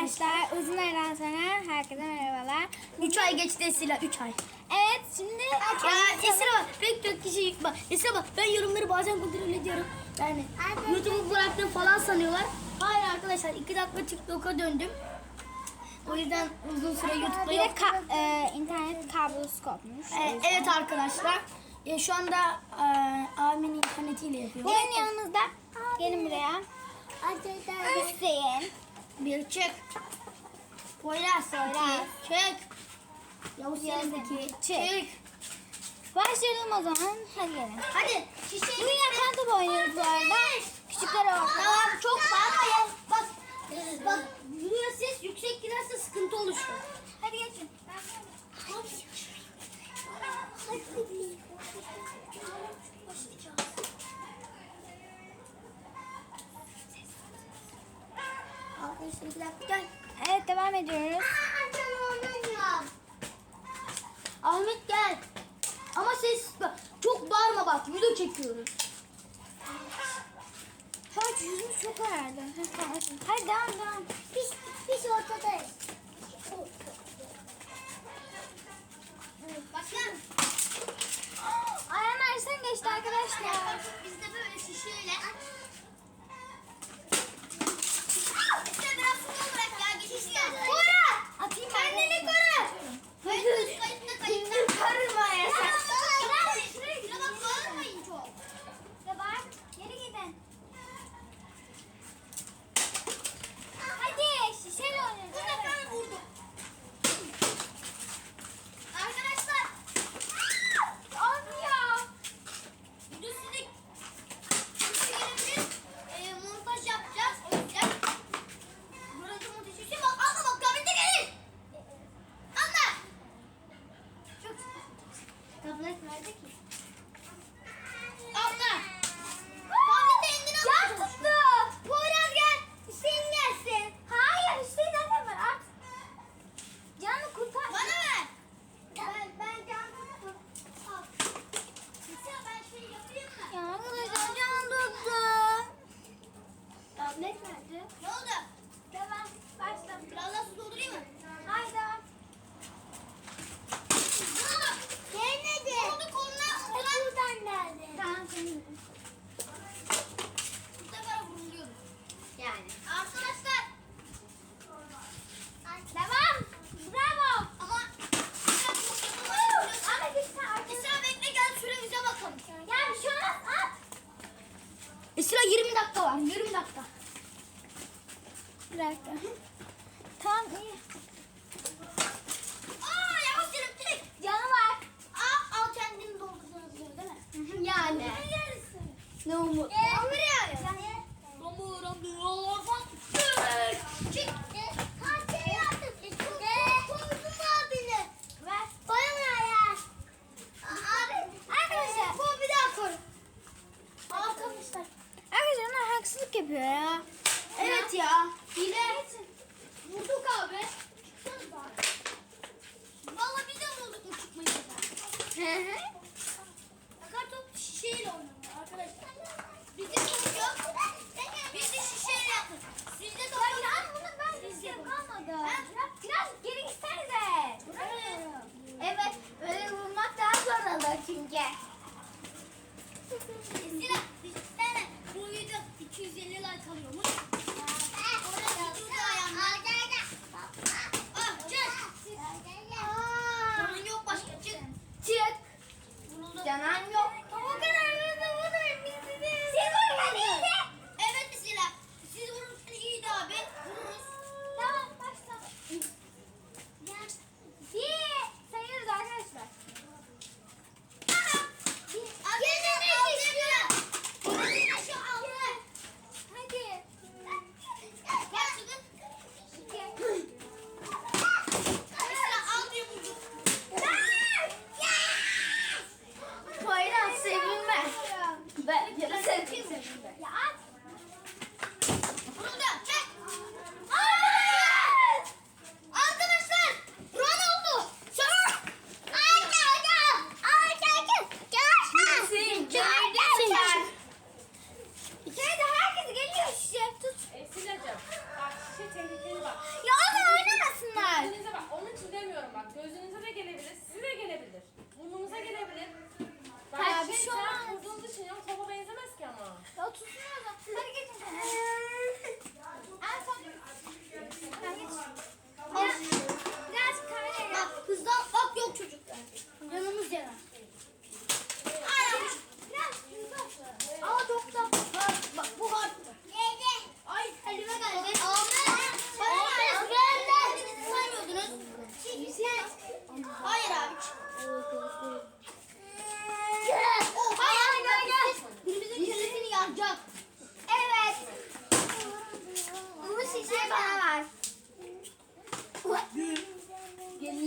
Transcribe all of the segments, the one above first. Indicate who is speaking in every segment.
Speaker 1: arkadaşlar uzun aradan sonra herkese merhabalar.
Speaker 2: 3 ay geçti Esila 3 ay.
Speaker 1: Evet şimdi
Speaker 2: Ya bak pek çok kişi bak Esra bak ben yorumları bazen kontrol ediyorum. Yani YouTube'u bıraktım falan sanıyorlar. Hayır arkadaşlar 2 dakika TikTok'a döndüm. O yüzden uzun süre YouTube'da
Speaker 1: bir
Speaker 2: yok.
Speaker 1: ka- e, internet kablosu kopmuş.
Speaker 2: Ee, evet arkadaşlar. Ya şu anda e, abimin internetiyle yapıyorum.
Speaker 1: Benim yanımızda gelin buraya. Hüseyin.
Speaker 2: Bir çek. Poyraz.
Speaker 1: Poyraz.
Speaker 2: Çek. Yavuz Selim'deki.
Speaker 1: Çek.
Speaker 2: Çek.
Speaker 1: Başlayalım o zaman. Hadi gelin.
Speaker 2: Hadi şişeyi
Speaker 1: Bugün yakan top oynuyoruz bu arada. Küçüklere bak.
Speaker 2: Tamam çok ya. Bak. Bak. Buraya ses yüksek giderse sıkıntı oluşuyor.
Speaker 1: Hadi geçin.
Speaker 2: Arkadaşlar bir dakika gel.
Speaker 1: Evet devam ediyoruz.
Speaker 2: Ahmet gel. Ama ses çok bağırma bak. Video çekiyoruz.
Speaker 1: Hadi yüzümüz çok ağrıdı. Hadi devam devam.
Speaker 2: Biz, biz ortadayız. Bakın.
Speaker 1: Ayağım arasından geçti arkadaşlar.
Speaker 2: Biz de böyle şişeyle. İşte biraz su bırak ya. Şişe. Koru.
Speaker 1: Atayım
Speaker 2: Kendini koru. Kayıtta kayıtta kayıtta.
Speaker 1: Karma ya sen.
Speaker 2: Şuraya bak bağırmayın çok.
Speaker 1: Ya bak geri gidin. Hadi şişeyle
Speaker 2: Bu
Speaker 1: oynayalım.
Speaker 2: sefer vurdum. Arkadaşlar.
Speaker 1: Olmuyor.
Speaker 2: Video size gelebilir. E, montaj yapacağız. O yüzden. Burada montaj için bak. Anla bak. Tablete gelir. Anla. Çok
Speaker 1: Tablet nerede ki?
Speaker 2: Anla. Tablete indin
Speaker 1: Ya
Speaker 2: ama.
Speaker 1: tuttu. Poyraz gel. Hüseyin gelsin. Hayır Hüseyin annem var at. Canı kurtar.
Speaker 2: Bana ver.
Speaker 1: Ben, ben canı
Speaker 2: Al. Mesela ben şey yapayım mı?
Speaker 1: Ya arkadaşlar can tuttu. Tablet nerede?
Speaker 2: Ne oldu?
Speaker 1: Devam. Başla.
Speaker 2: Biraz daha su doldurayım mı?
Speaker 1: Haydi devam.
Speaker 2: Ne oldu?
Speaker 1: Gelmedi.
Speaker 2: Ne oldu koluna? Koluna.
Speaker 1: Buradan geldi. Tamam senin.
Speaker 2: Bu sefer vuruluyorum. Yani. Arkadaşlar.
Speaker 1: Devam. Bravo.
Speaker 2: Ama
Speaker 1: Ama git sen arkadaşlar.
Speaker 2: Esra bekle gel süremize bakalım.
Speaker 1: Ya bir şey olmaz at.
Speaker 2: Esra 20 dakika var. 20 dakika.
Speaker 1: Bir dakika. Tamam iyi.
Speaker 2: Aa yavaş yürü direkt.
Speaker 1: Canı var.
Speaker 2: Aa al kendini doldurduğunuz gibi değil mi? Yani.
Speaker 1: Ne umut?
Speaker 2: Yağmur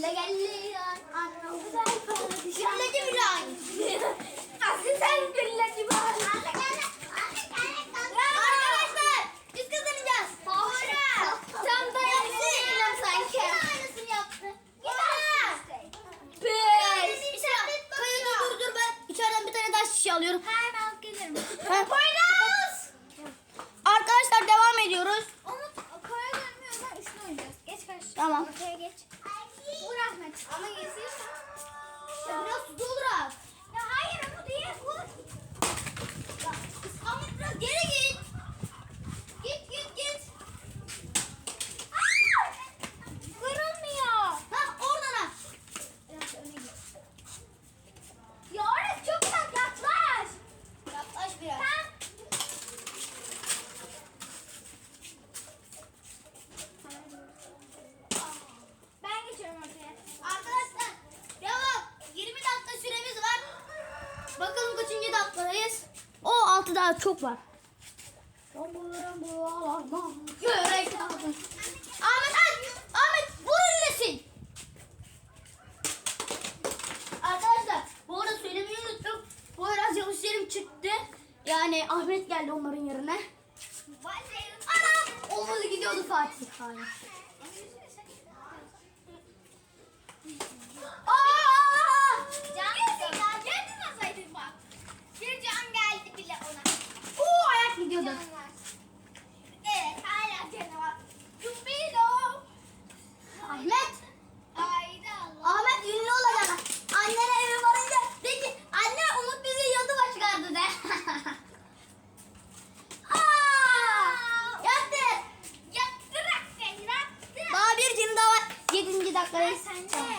Speaker 2: Gülle geldi. Anne güzel
Speaker 1: kardeşim. Lan. Aslı sen gülle gibi. Anne gel. Arkadaşlar
Speaker 2: biz kazanacağız. Sonra.
Speaker 1: Tam da yaptı. sanki. Aynısını
Speaker 2: yaptı. Biz. Kayı dur dur ben içeriden bir tane daha şişe alıyorum. Hemen alıp gelirim. Arkadaşlar
Speaker 1: devam ediyoruz. Onu koya dönmüyor. Üstüne oynayacağız.
Speaker 2: Geç karşı.
Speaker 1: Tamam. Ortaya
Speaker 2: geç. Ama yazıyorsan biraz su doldurarak. Daha çok var. Yürek Ahmet aç. Ahmet vur ünlesin. Arkadaşlar bu arada söylemeyi unuttum. Bu biraz yanlış yerim çıktı. Yani Ahmet geldi onların yerine. Ana! Olmadı gidiyordu Fatih. Hayır. Aa!
Speaker 1: Can geldi bak. Bir can geldi bile ona.
Speaker 2: Hala
Speaker 1: gidiyorduk. Canavar. Evet hala canavar. Cumbilo.
Speaker 2: Ahmet.
Speaker 1: Ayda
Speaker 2: Ahmet ünlü olacak. Annene eve varınca de ki anne Umut bizi yadıma çıkardı de.
Speaker 1: Yaktı. Yaktı.
Speaker 2: Daha bir cin daha var. Yedinci dakikadayız.
Speaker 1: Sen de.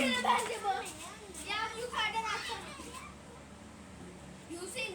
Speaker 1: bence bu. Ya yukarıdan atsana. Hüseyin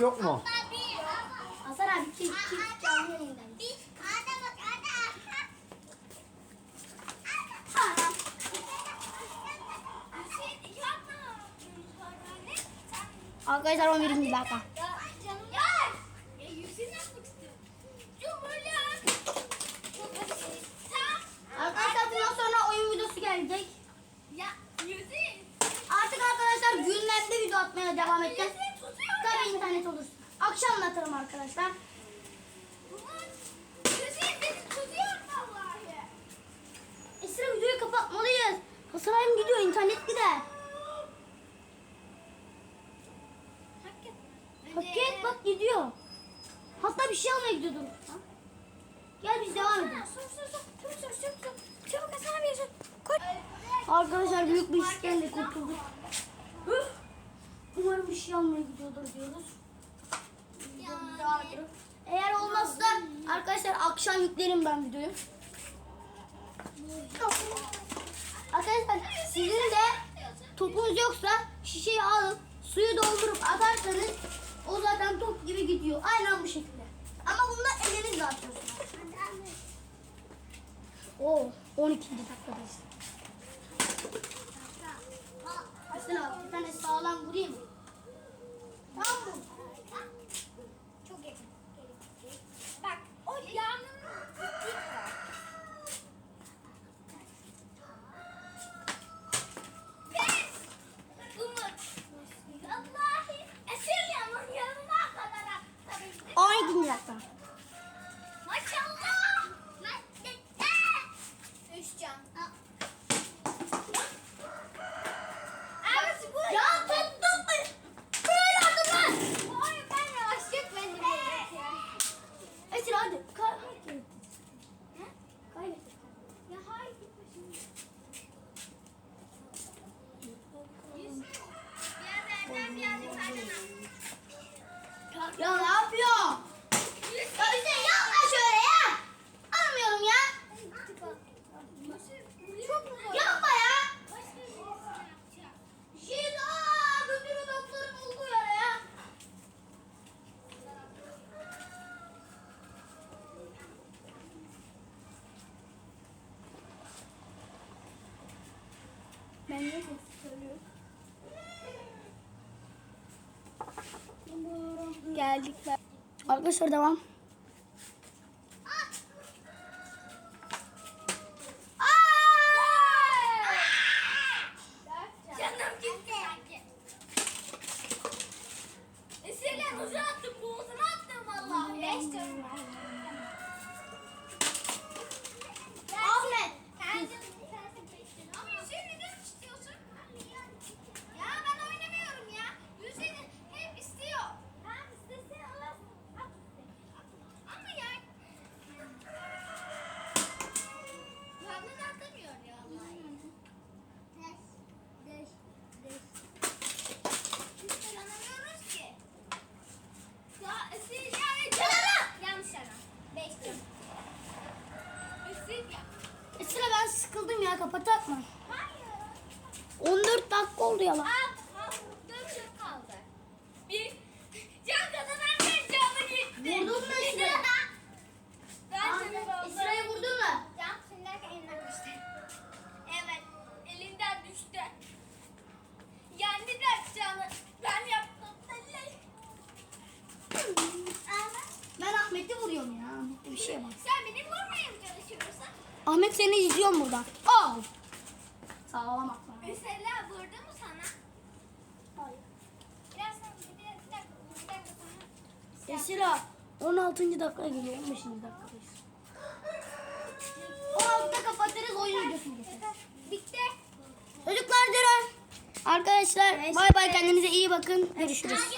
Speaker 3: Yok mu?
Speaker 2: Hasan abi kim kim canlı yayından. Arkadaşlar 11. dakika. Kapatmalıyız. Hasarayım gidiyor internet gider. Paket bak gidiyor. Hatta bir şey almaya gidiyordur. Ha? Gel biz devam edelim.
Speaker 1: Çabuk Hasan abiye.
Speaker 2: Arkadaşlar büyük bir işkence kurtulduk. Umarım bir şey almaya gidiyordur diyoruz. Eğer olmazsa arkadaşlar akşam yüklerim ben videoyu. Arkadaşlar sizin de topunuz yoksa şişeyi alıp suyu doldurup atarsanız o zaten top gibi gidiyor. Aynen bu şekilde. Ama bunda elinizle atıyorsunuz. Oo 12. dakikadayız. Mesela bir tane sağlam vurayım mı? Tamam mı?
Speaker 1: Çok yakın. Bak o yağmurun dik var. Pes! Umut. Vallahi esir yağmur yanına kadar atabildim.
Speaker 2: 12. dakika.
Speaker 1: Maşallah. Üç can. Abi bu.
Speaker 2: Ya tuttum mu? Böyle adımlar.
Speaker 1: Oy ben yavaşlık benim.
Speaker 2: Esir hadi. Kaybettik. Kaybettik.
Speaker 1: Ya hayır gitme şimdi. Biraz Erdem biraz yukarıdan al.
Speaker 2: Ya ne yapıyor? Ya Hüseyin yapma şöyle ya. Almıyorum ya.
Speaker 1: Çok mu zor?
Speaker 2: Yapma ya.
Speaker 1: Başka bir şey yapacağım.
Speaker 2: Şimdi aa götürü doktorum buldu yere ya. Geldik. Arkadaşlar devam.
Speaker 1: Esirler uzağa attım, boğazına attım vallahi. Beş canım var.
Speaker 2: Ahmet.
Speaker 1: Ama Hüseyin neden istiyorsun? Ya ben oynamıyorum ya. Hüseyin hep istiyor. Tamam istesin Allah. At Ama ya. Fazla da atamıyor ya vallahi. Biz kazanamıyoruz ki. Ya Esir ya. ya. Yanlış yana. Beş can. Esir ya.
Speaker 2: Esra ben sıkıldım ya kapatak mı?
Speaker 1: Hayır.
Speaker 2: 14 dakika oldu ya lan.
Speaker 1: Al, al. Dört can kaldı. Bir. Can kazanan bir canı gitti.
Speaker 2: Vurdun mu Esra?
Speaker 1: Ben
Speaker 2: Ahmet,
Speaker 1: seni vurdum.
Speaker 2: Esra'yı vurdun mu?
Speaker 1: Can sinirlerken elinden düştü. Evet. Elinden düştü. Yendi de canı. Ben yaptım.
Speaker 2: Ben Ahmet'i vuruyorum ya. Ahmet'te bir şey var.
Speaker 1: Sen beni vurmaya mı çalışıyorsun?
Speaker 2: Ahmet seni izliyorum buradan. Al. Sağlam atma.
Speaker 1: Mesela vurdu mu sana?
Speaker 2: Hayır.
Speaker 1: Biraz sen bir, bir, bir dakika. Bir dakika sana.
Speaker 2: Esra 16. dakika geliyor. 15. dakikadayız. 16'da kapatırız oyun videosunu.
Speaker 1: Bitti.
Speaker 2: Çocuklar durun. Arkadaşlar bay bay kendinize iyi bakın. Görüşürüz.